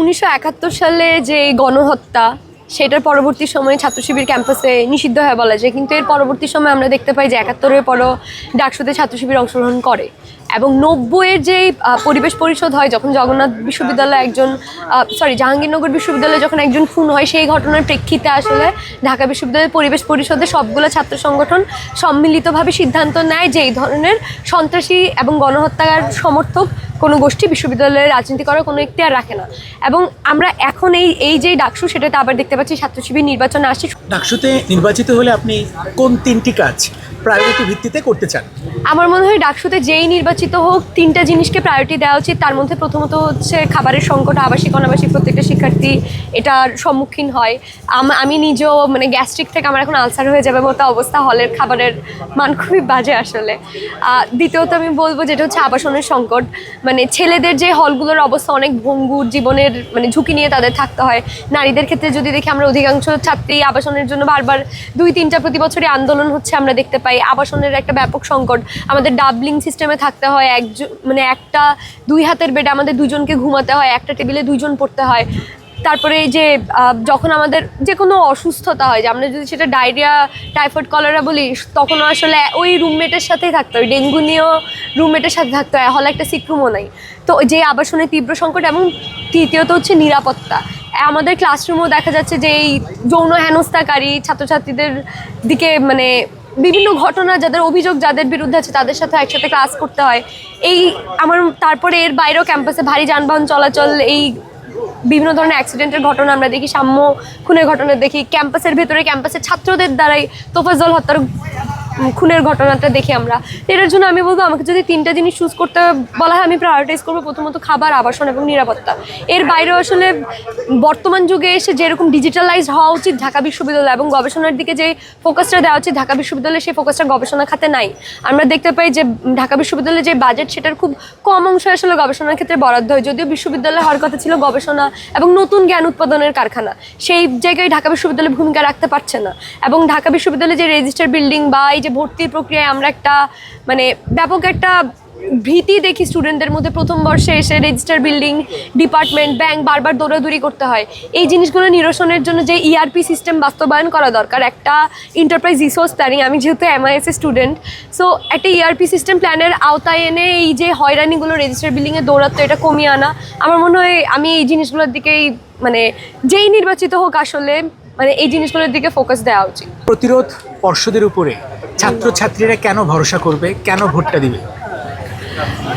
উনিশশো একাত্তর সালে যে গণহত্যা, সেটার পরবর্তী সময়ে ছাত্র শিবির ক্যাম্পাসে নিষিদ্ধ হয় বলা যায়। কিন্তু এর পরবর্তী সময় আমরা দেখতে পাই যে একাত্তরের পরও ডাকসুতে ছাত্র শিবির অংশগ্রহণ করে এবং নব্বইয়ের যে পরিবেশ পরিষদ হয়, যখন জগন্নাথ বিশ্ববিদ্যালয়ে একজন সরি জাহাঙ্গীরনগর বিশ্ববিদ্যালয়ে যখন একজন খুন হয়, সেই ঘটনার প্রেক্ষিতে আসলে ঢাকা বিশ্ববিদ্যালয়ের পরিবেশ পরিষদে সবগুলো ছাত্র সংগঠন সম্মিলিতভাবে সিদ্ধান্ত নেয় যে এই ধরনের সন্ত্রাসী এবং গণহত্যার সমর্থক কোনো গোষ্ঠী বিশ্ববিদ্যালয়ে রাজনীতি করার কোনো ইখতিয়ার রাখে না। এবং আমরা এখন এই এই যে ডাকসু, সেটাতে আবার দেখতে পাচ্ছি ছাত্র শিবির নির্বাচনে আসছে। ডাকসুতে নির্বাচিত হলে আপনি কোন তিনটি কাজ প্রায়োরিটি ভিত্তিতে করতে চান? আমার মনে হয় ডাকসুতে যেই নির্বাচিত হোক, তিনটা জিনিসকে প্রায়োরিটি দেওয়া উচিত। তার মধ্যে প্রথমত হচ্ছে খাবারের সংকট, আবাসিক, অনাবাসিক প্রত্যেকটা শিক্ষার্থী এটার সম্মুখীন হয়। আম- নিজেও মানে গ্যাস্ট্রিক থেকে আমার এখন আলসার হয়ে যাবে মতো অবস্থা, হলের খাবারের মান খুবই বাজে আসলে। দ্বিতীয়ত আমি বলব যেটা হচ্ছে আবাসনের সংকট। মানে ছেলেদের যে হলগুলোর অবস্থা অনেক ভঙ্গুর, জীবনের মানে ঝুঁকি নিয়ে তাদের থাকতে হয়। নারীদের ক্ষেত্রে যদি দেখি আমরা অধিকাংশ ছাত্রী আবাসনের জন্য বারবার দুই তিনটা প্রতি বছরই আন্দোলন হচ্ছে, আমরা দেখতে পাই। আবাসনের একটা ব্যাপক সংকট। আমাদের ডাবলিং সিস্টেমে থাকতে হয় একজন মানে একটা দুই হাতের বেডে আমাদের দুজনকে ঘুমাতে হয়, একটা টেবিলে দুজন পড়তে হয়। তারপরে এই যে যখন আমাদের যে কোনো অসুস্থতা হয়, যে আমরা যদি সেটা ডায়রিয়া টাইফয়েড কলেরা বলি, তখন আসলে ওই রুমমেটের সাথেই থাকতে হয়, ডেঙ্গু নিয়েও রুমমেটের সাথে থাকতে হয়, হলে একটা সিক্রুমও নাই। তো যে আবাসনের তীব্র সংকট এবং তৃতীয়ত হচ্ছে নিরাপত্তা। আমাদের ক্লাসরুমও দেখা যাচ্ছে যে এই যৌন হেনস্থাকারী ছাত্রছাত্রীদের দিকে মানে বিভিন্ন ঘটনা, যাদের অভিযোগ, যাদের বিরুদ্ধে আছে, তাদের সাথে একসাথে ক্লাস করতে হয়। এই আমার তারপরে এর বাইরেও ক্যাম্পাসে ভারী যানবাহন চলাচল, এই বিভিন্ন ধরনের অ্যাক্সিডেন্টের ঘটনা আমরা দেখি, সাম্য খুনের ঘটনা দেখি। ক্যাম্পাসের ভেতরে ক্যাম্পাসের ছাত্রদের দ্বারাই তোফাজল হত্যার খুনের ঘটনাটা দেখি আমরা। এটার জন্য আমি বলব, আমাকে যদি তিনটা জিনিস চুজ করতে বলা হয়, আমি প্রায়োরিটাইজ করব প্রথমত খাবার, আবাসন এবং নিরাপত্তা। এর বাইরে আসলে বর্তমান যুগে এসে যেরকম ডিজিটালাইজ হওয়া উচিত ঢাকা বিশ্ববিদ্যালয় এবং গবেষণার দিকে যে ফোকাসটা দেওয়া উচিত, ঢাকা বিশ্ববিদ্যালয়ে সেই ফোকাসটা গবেষণা খাতে নাই। আমরা দেখতে পাই যে ঢাকা বিশ্ববিদ্যালয়ের যে বাজেট সেটার খুব কম অংশ আসলে গবেষণার ক্ষেত্রে বরাদ্দ হয়। যদিও বিশ্ববিদ্যালয় হওয়ার কথা ছিল গবেষণা এবং নতুন জ্ঞান উৎপাদনের কারখানা। সেই জায়গায় ঢাকা বিশ্ববিদ্যালয় ভূমিকা রাখতে পারছে না। এবং ঢাকা বিশ্ববিদ্যালয়ে যে রেজিস্টার বিল্ডিং বা এই যে ভর্তির প্রক্রিয়ায় আমরা একটা মানে ব্যাপক একটা ভীতি দেখি স্টুডেন্টদের মধ্যে প্রথম বর্ষে এসে রেজিস্টার বিল্ডিং ডিপার্টমেন্ট ব্যাংক বারবার দৌড়াদৌড়ি করতে হয়। এই জিনিসগুলো নিরসনের জন্য যে ইআরপি সিস্টেম বাস্তবায়ন করা দরকার, একটা এন্টারপ্রাইজ রিসোর্স প্ল্যানিং আমি যেহেতু এমআইএস স্টুডেন্ট সো একটা ইআরপি সিস্টেম প্ল্যানের আওতায় এনে এই যে হয়রানিগুলো রেজিস্টার বিল্ডিংয়ে দৌড়াতো, এটা কমিয়ে আনা, আমার মনে হয় আমি এই জিনিসগুলোর দিকেই মানে যেই নির্বাচিত হোক আসলে মানে এই জিনিসগুলোর দিকে ফোকাস দেওয়া উচিত। প্রতিরোধ পর্ষদের উপরে ছাত্রছাত্রীরা কেন ভরসা করবে? কেন ভোটটা দিবে?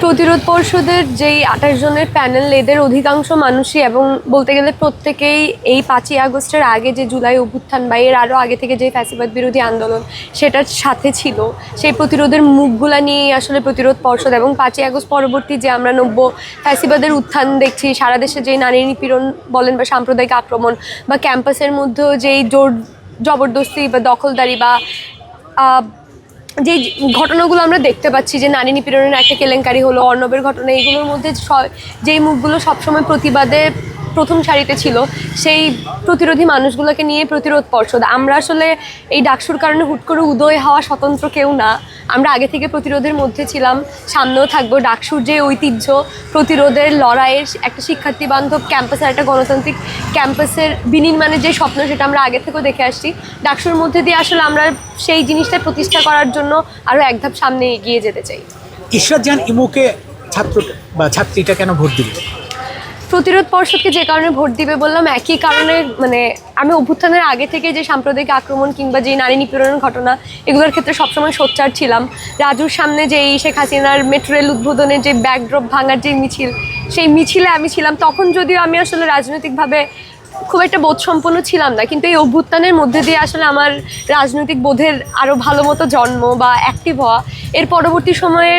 প্রতিরোধ পর্ষদের যেই আঠাশ জনের প্যানেল, এদের অধিকাংশ মানুষই এবং বলতে গেলে প্রত্যেকেই এই পাঁচই আগস্টের আগে যে জুলাই অভ্যুত্থান বা এর আরও আগে থেকে যে ফ্যাসিবাদ বিরোধী আন্দোলন সেটার সাথে ছিল, সেই প্রতিরোধের মুখগুলা নিয়েই আসলে প্রতিরোধ পর্ষদ এবং পাঁচই আগস্ট পরবর্তী যে আমরা নব্য ফ্যাসিবাদের উত্থান দেখছি, সারা দেশে যে নারী নিপীড়ন বলেন বা সাম্প্রদায়িক আক্রমণ বা ক্যাম্পাসের মধ্যেও যেই জোর জবরদস্তি বা দখলদারি বা যে ঘটনাগুলো আমরা দেখতে পাচ্ছি, যে নারী নিপীড়নের একটা কেলেঙ্কারি হলো, অর্ণবের ঘটনা এইগুলোর মধ্যে যেই মুখগুলো সবসময় প্রতিবাদে প্রথম সারিতে ছিল, সেই প্রতিরোধী মানুষগুলোকে নিয়ে প্রতিরোধ পর্ষদ। আমরা আসলে এই ডাকসুর কারণে হুট করে উদয় হওয়া স্বতন্ত্র কেউ না। আমরা আগে থেকে প্রতিরোধের মধ্যে ছিলাম, সামনেও থাকব। ডাকসুর যে ঐতিহ্য, প্রতিরোধের লড়াইয়ের একটা শিক্ষার্থী বান্ধব ক্যাম্পাসের একটা গণতান্ত্রিক ক্যাম্পাসের বিনির্মাণের যে স্বপ্ন, সেটা আমরা আগে থেকেও দেখে আসছি। ডাকসুর মধ্যে দিয়ে আসলে আমরা সেই জিনিসটা প্রতিষ্ঠা করার জন্য আরও এক ধাপ সামনে এগিয়ে যেতে চাই। ঈশ্বর জান ইমুকে ছাত্র বা ছাত্রীটা কেন ভোট দিবে প্রতিরোধ পর্ষদকে যে কারণে ভোট দিবে বললাম, একই কারণে মানে আমি অভ্যুত্থানের আগে থেকে যে সাম্প্রদায়িক আক্রমণ কিংবা যে নারী নিপীড়নের ঘটনা, এগুলোর ক্ষেত্রে সবসময় সোচ্চার ছিলাম। রাজুর সামনে যে এই শেখ হাসিনার মেট্রো রেল উদ্বোধনের যে ব্যাকড্রপ ভাঙার যে মিছিল, সেই মিছিলে আমি ছিলাম। তখন যদিও আমি আসলে রাজনৈতিকভাবে খুব একটা বোধসম্পন্ন ছিলাম না, কিন্তু এই অভ্যুত্থানের মধ্যে দিয়ে আসলে আমার রাজনৈতিক বোধের আরও ভালো মতো জন্ম বা অ্যাক্টিভ হওয়া। এর পরবর্তী সময়ে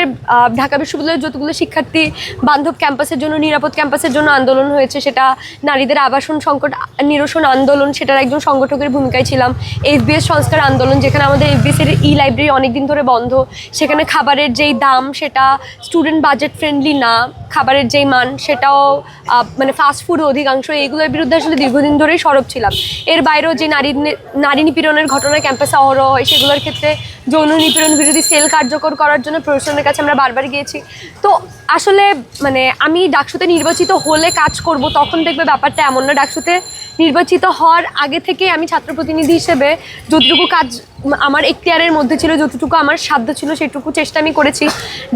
ঢাকা বিশ্ববিদ্যালয়ের যতগুলো শিক্ষার্থী বান্ধব ক্যাম্পাসের জন্য, নিরাপদ ক্যাম্পাসের জন্য আন্দোলন হয়েছে, সেটা নারীদের আবাসন সংকট, নিরসন আন্দোলন, সেটার একজন সংগঠকের ভূমিকায় ছিলাম। এফবিএস সংস্কার আন্দোলন, যেখানে আমাদের এফবিএস এর ই লাইব্রেরি অনেকদিন ধরে বন্ধ। সেখানে খাবারের যেই দাম, সেটা স্টুডেন্ট বাজেট ফ্রেন্ডলি না, খাবারের যেই মান, সেটাও মানে ফাস্ট ফুড অধিকাংশ, এইগুলোর বিরুদ্ধে আসলে দীর্ঘদিন ধরেই সরব ছিলাম। এর বাইরেও যে নারী নারী নিপীড়নের ঘটনা ক্যাম্পাসে অহরহ হয়, সেগুলোর ক্ষেত্রে যৌন নিপীড়ন বিরোধী সেল কার্যকর করার জন্য প্রশাসনের কাছে আমরা বারবার গিয়েছি। তো আসলে মানে আমি ডাকসুতে নির্বাচিত হলে কাজ করব, তখন দেখবে ব্যাপারটা এমন না। ডাকসুতে নির্বাচিত হওয়ার আগে থেকে আমি ছাত্র প্রতিনিধি হিসেবে যতটুকু কাজ আমার এখতিয়ারের মধ্যে ছিল, যতটুকু আমার সাধ্য ছিল, সেটুকু চেষ্টা আমি করেছি।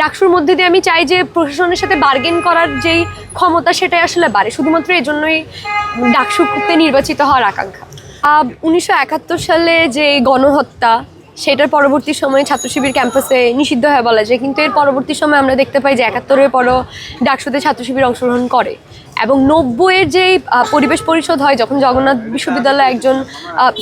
ডাকসুর মধ্যে দিয়ে আমি চাই যে প্রশাসনের সাথে বার্গেন করার যেই ক্ষমতা, সেটাই আসলে বাড়ে। শুধুমাত্র এজন্যই ডাকসুতে নির্বাচিত হওয়ার আকাঙ্ক্ষা। উনিশশো একাত্তর সালে যে গণহত্যা সেটার পরবর্তী সময়ে ছাত্র শিবির ক্যাম্পাসে নিষিদ্ধ হয়ে বলা যায়। কিন্তু এর পরবর্তী সময় আমরা দেখতে পাই যে একাত্তরের পরও ডাকসুতে ছাত্র শিবির অংশগ্রহণ করে। এবং নব্বইয়ের যে পরিবেশ পরিষদ হয়, যখন জগন্নাথ বিশ্ববিদ্যালয়ে একজন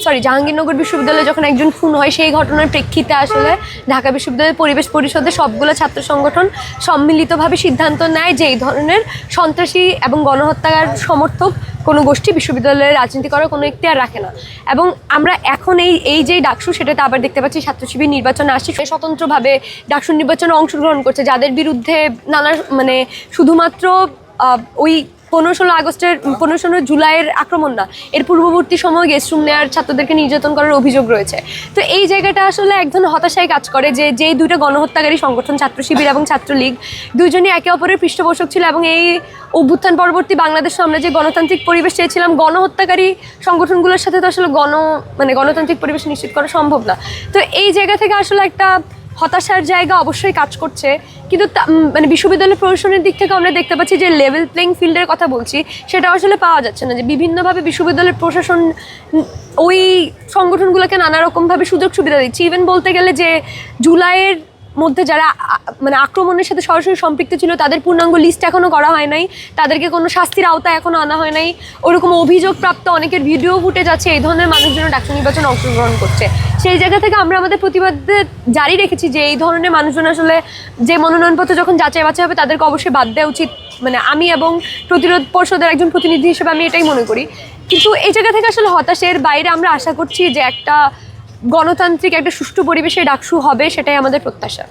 সরি জাহাঙ্গীরনগর বিশ্ববিদ্যালয়ে যখন একজন খুন হয়, সেই ঘটনার প্রেক্ষিতে আসলে ঢাকা বিশ্ববিদ্যালয়ের পরিবেশ পরিষদে সবগুলো ছাত্র সংগঠন সম্মিলিতভাবে সিদ্ধান্ত নেয় যে এই ধরনের সন্ত্রাসী এবং গণহত্যার সমর্থক কোনো গোষ্ঠী বিশ্ববিদ্যালয়ে রাজনীতি করার কোনো ইখতিয়ার রাখে না। এবং আমরা এখন এই এই যে ডাকসু, সেটাতে আবার দেখতে পাচ্ছি ছাত্র শিবির নির্বাচনে আসছে স্বতন্ত্রভাবে ডাকসু নির্বাচনে অংশগ্রহণ করছে, যাদের বিরুদ্ধে নানা মানে শুধুমাত্র ওই পনেরো ষোলো আগস্টের পনেরো ষোলো জুলাইয়ের আক্রমণ না, এর পূর্ববর্তী সময় গেস্ট রুম নেওয়ার ছাত্রদেরকে নির্যাতন করার অভিযোগ রয়েছে। তো এই জায়গাটা আসলে এক ধরনের হতাশায় কাজ করে যে যেই দুইটা গণহত্যাকারী সংগঠন, ছাত্র শিবির এবং ছাত্রলীগ দুইজনই একে অপরের পৃষ্ঠপোষক ছিল এবং এই অভ্যুত্থান পরবর্তী বাংলাদেশ আমরা যে গণতান্ত্রিক পরিবেশ চেয়েছিলাম, গণহত্যাকারী সংগঠনগুলোর সাথে তো আসলে গণ মানে গণতান্ত্রিক পরিবেশ নিশ্চিত করা সম্ভব না। তো এই জায়গা থেকে আসলে একটা হতাশার জায়গা অবশ্যই কাজ করছে। কিন্তু মানে বিশ্ববিদ্যালয় প্রশাসনের দিক থেকে আমরা দেখতে পাচ্ছি যে লেভেল প্লেইং ফিল্ডের কথা বলছি, সেটা আসলে পাওয়া যাচ্ছে না যে বিভিন্নভাবে বিশ্ববিদ্যালয়ের প্রশাসন ওই সংগঠনগুলোকে নানা রকমভাবে সুযোগ সুবিধা দিচ্ছে। ইভেন বলতে গেলে যে জুলাইয়ের মধ্যে যারা মানে আক্রমণের সাথে সরাসরি সম্পৃক্ত ছিল, তাদের পূর্ণাঙ্গ লিস্ট এখনও করা হয় নাই। তাদেরকে কোনো শাস্তির আওতায় এখনও আনা হয় নাই। ওরকম অভিযোগপ্রাপ্ত অনেকের ভিডিও ফুটেজ আছে, এই ধরনের মানুষজন ডাক্তার নির্বাচনে অংশগ্রহণ করছে। সেই জায়গা থেকে আমরা আমাদের প্রতিবাদে জারি রেখেছি যে এই ধরনের মানুষজন আসলে যে মনোনয়নপত্র যখন যাচাই বাছাই হবে, তাদেরকে অবশ্যই বাদ দেওয়া উচিত। মানে আমি এবং প্রতিরোধ পর্ষদের একজন প্রতিনিধি হিসেবে আমি এটাই মনে করি। কিন্তু এই জায়গা থেকে আসলে হতাশের বাইরে আমরা আশা করছি যে একটা গণতান্ত্রিক একটা সুষ্ঠু পরিবেশে ডাকসু হবে সেটাই আমাদের প্রত্যাশা।